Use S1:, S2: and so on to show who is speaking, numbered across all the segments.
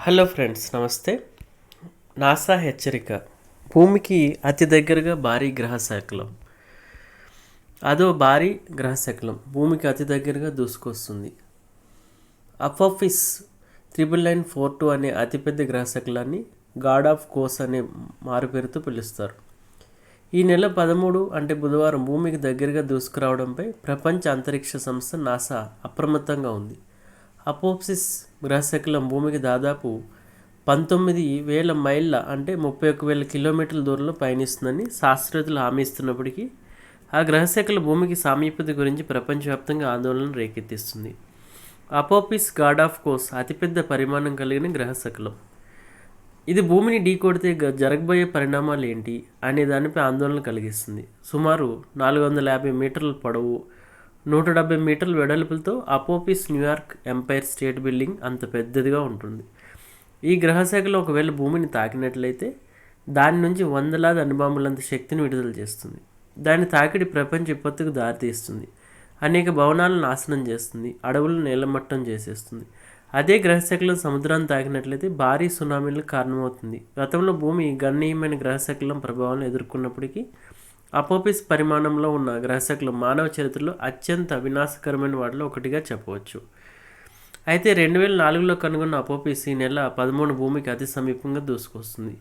S1: Hello friends నమస్తే. NASA హెచ్చరిక. భూమికి అతి దగ్గరగా భారీ గ్రహ శకలం అదో భారీ గ్రహ శకలం భూమికి అతి దగ్గరగా దూసుకొస్తుంది. Apophis triple nine four two అనే అతిపెద్ద గ్రహ శకలాన్ని గాడ్ ఆఫ్ కోస్ అనే మారుపేరుతో పిలుస్తారు. ఈ నెల పదమూడు అంటే బుధవారం భూమికి దగ్గరగా దూసుకురావడంపై ప్రపంచ అంతరిక్ష సంస్థ నాసా అప్రమత్తంగా ఉంది. అపోప్సిస్ గ్రహశకలం భూమికి దాదాపు పంతొమ్మిది వేల మైళ్ళ అంటే ముప్పై ఒక్క వేల కిలోమీటర్ల దూరంలో పయనిస్తుందని శాస్త్రవేత్తలు హామీ ఇస్తున్నప్పటికీ ఆ గ్రహశకల భూమికి సామీప్యత గురించి ప్రపంచవ్యాప్తంగా ఆందోళన రేకెత్తిస్తుంది. అపోపిస్ గాడ్ ఆఫ్ కోస్ అతిపెద్ద పరిమాణం కలిగిన గ్రహశకలం. ఇది భూమిని ఢీకొడితే జరగబోయే పరిణామాలు ఏంటి అనే దానిపై ఆందోళన కలిగిస్తుంది. సుమారు నాలుగు వందల యాభై మీటర్ల పొడవు నూట డెబ్బై మీటర్ల వెడల్పులతో Apophis New York Empire State Building అంత పెద్దదిగా ఉంటుంది. ఈ గ్రహశాఖలో ఒకవేళ భూమిని తాకినట్లయితే దాని నుంచి వందలాది అణుబాంబులంత శక్తిని విడుదల చేస్తుంది. దాని తాకిడి ప్రపంచ విపత్తుకు దారితీస్తుంది. అనేక భవనాలను నాశనం చేస్తుంది. అడవులను నీలమట్టం చేసేస్తుంది. అదే గ్రహశాఖలో సముద్రాన్ని తాకినట్లయితే భారీ సునామీలకు కారణమవుతుంది. గతంలో భూమి గణనీయమైన గ్రహశాఖలం ప్రభావాలను ఎదుర్కొన్నప్పటికీ అపోపిస్ పరిమాణంలో ఉన్న గ్రహశకులు మానవ చరిత్రలో అత్యంత వినాశకరమైన వాటిలో ఒకటిగా చెప్పవచ్చు. అయితే రెండు వేల నాలుగులో కనుగొన్న అపోపిస్ ఈ నెల పదమూడు భూమికి అతి సమీపంగా దూసుకొస్తుంది.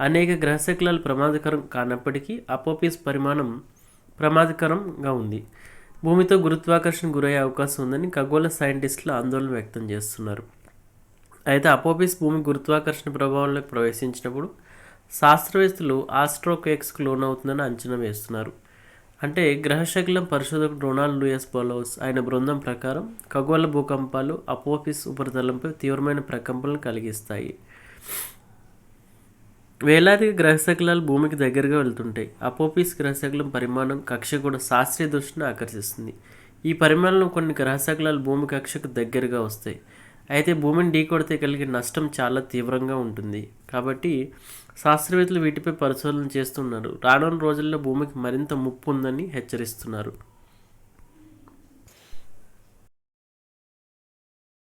S1: అనేక గ్రహశకలాలు ప్రమాదకరం కానప్పటికీ అపోపిస్ పరిమాణం ప్రమాదకరంగా ఉంది. భూమితో గురుత్వాకర్షణ గురయ్యే అవకాశం ఉందని ఖగోళ సైంటిస్టులు ఆందోళన వ్యక్తం చేస్తున్నారు. అయితే అపోపిస్ భూమి గురుత్వాకర్షణ ప్రభావంలోకి ప్రవేశించినప్పుడు శాస్త్రవేత్తలు ఆస్ట్రోకేక్స్కు లోనవుతుందని అంచనా వేస్తున్నారు. అంటే గ్రహశకలం పరిశోధకుడు రొనాల్డ్ లూయస్ బొలోస్ ఆయన బృందం ప్రకారం ఖగోళ భూకంపాలు అపోపిస్ ఉపరితలంపై తీవ్రమైన ప్రకంపనలు కలిగిస్తాయి. వేలాది గ్రహశకలాలు భూమికి దగ్గరగా వెళ్తుంటాయి. అపోపిస్ గ్రహశకలం పరిమాణం కక్ష కూడా శాస్త్రీయ దృష్టిని ఆకర్షిస్తుంది. ఈ పరిమాణంలో కొన్ని గ్రహశకలాలు భూమి కక్షకు దగ్గరగా వస్తాయి. అయితే భూమిని ఢీకొడితే కలిగే నష్టం చాలా తీవ్రంగా ఉంటుంది. కాబట్టి శాస్త్రవేత్తలు వీటిపై పరిశోధనలు చేస్తున్నారు. రానున్న రోజుల్లో భూమికి మరింత ముప్పు ఉందని హెచ్చరిస్తున్నారు.